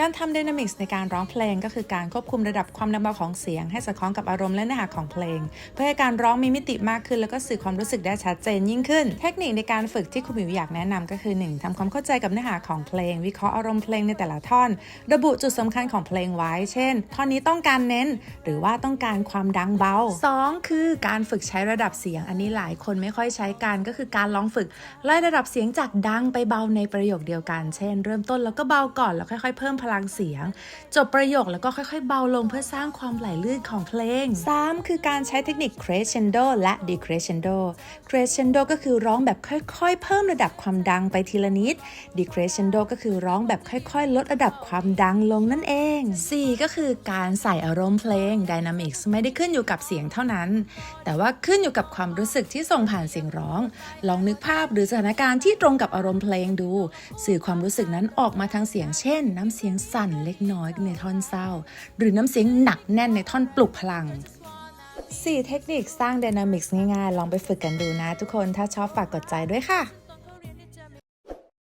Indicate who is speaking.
Speaker 1: การทำ Dynamics ในการร้องเพลงก็คือการควบคุมระดับความดังเบาของเสียง ให้สอดคล้องกับอารมณ์และเนื้อหาของเพลง เพื่อให้การร้องมีมิติมากขึ้น แล้วก็สื่อความรู้สึกได้ชัดเจนยิ่งขึ้น เทคนิคในการฝึกที่คุณหมิวอยากแนะนำก็คือ 1. ทำความเข้าใจกับเนื้อหาของเพลง วิเคราะห์อารมณ์เพลงในแต่ละท่อน ระบุจุดสำคัญของเพลงไว้ เช่น ท่อนนี้ต้องการเน้น หรือว่าต้องการความดังเบา 2. คือการฝึกใช้ระดับเสียง อันนี้หลายคนไม่ค่อยใช้กันก็คือการลองฝึกไล่ระดับเสียงจากดังไปเบาในประโยคเดียวกัน เช่น เริ่มต้นแล้วก็เบาก่อนแล้วค่อยๆเพิ่มพลังเสียง จบประโยคแล้วก็ค่อยๆ เบาลงเพื่อสร้างความไหลลื่นของเพลง 3. คือการใช้เทคนิค crescendo และ decrescendo crescendo ก็คือร้องแบบค่อยๆ เพิ่มระดับความดังไปทีละนิด decrescendo ก็คือร้องแบบค่อยๆ ลดระดับความดังลงนั่นเอง 4. ก็คือการใส่อารมณ์เพลง dynamics ไม่ได้ขึ้นอยู่กับเสียงเท่านั้น แต่ว่าขึ้นอยู่กับความรู้สึกที่ส่งผ่านเสียงร้อง ลองนึกภาพหรือสถานการณ์ที่ตรงกับอารมณ์เพลงดู สื่อความรู้สึกนั้นออกมาทางเสียงเช่น น้ำเสียงสั่นเล็กน้อยในท่อนเศร้า หรือน้ำเสียงหนักแน่นในท่อนปลุกพลัง 4 เทคนิคสร้างดนามิกส์ง่ายๆ ลองไปฝึกกันดูนะทุกคนถ้าชอบฝากกดใจด้วยค่ะ